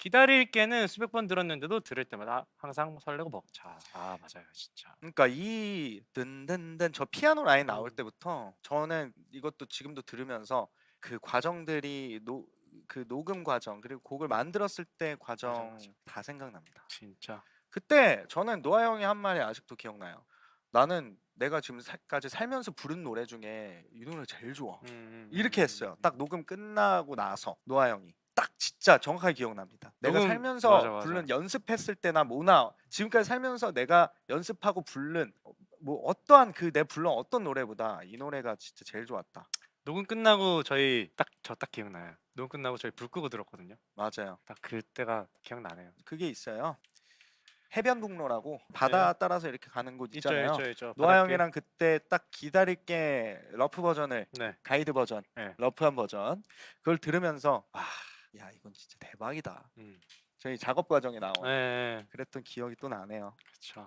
기다릴 게는 수백 번 들었는데도 들을 때마다 항상 설레고 벅차. 아 맞아요 진짜. 그러니까 이 든든든 저 피아노 라인 나올 음. 때부터 저는 이것도 지금도 들으면서 그 과정들이 노 그 녹음 과정 그리고 곡을 만들었을 때 과정 맞아. 다 생각납니다. 진짜. 그때 저는 노아 형이 한 말이 아직도 기억나요. 나는 내가 지금까지 살면서 부른 노래 중에 이 노래 제일 좋아. 음, 음, 이렇게 음, 했어요. 음. 딱 녹음 끝나고 나서 노아 형이 딱 진짜 정확하게 기억납니다. 내가 녹음- 살면서 맞아, 맞아. 부른 연습했을 때나 뭐나 지금까지 살면서 내가 연습하고 부른 어, 뭐 어떠한 그 내 불러 어떤 노래보다 이 노래가 진짜 제일 좋았다. 녹음 끝나고 저희 딱 저 딱 기억나요. 녹음 끝나고 저희 불 끄고 들었거든요. 맞아요. 딱 그때가 기억나네요. 그게 있어요. 해변북로라고 바다 따라서 이렇게 가는 곳 네. 있잖아요. 있죠. 노아 바닷길. 형이랑 그때 딱 기다릴게 러프 버전을 네. 가이드 버전, 네. 러프한 버전 그걸 들으면서 아, 진짜 대박이다. 음. 저희 작업 과정에 나온 네, 네. 그랬던 기억이 또 나네요. 그렇죠.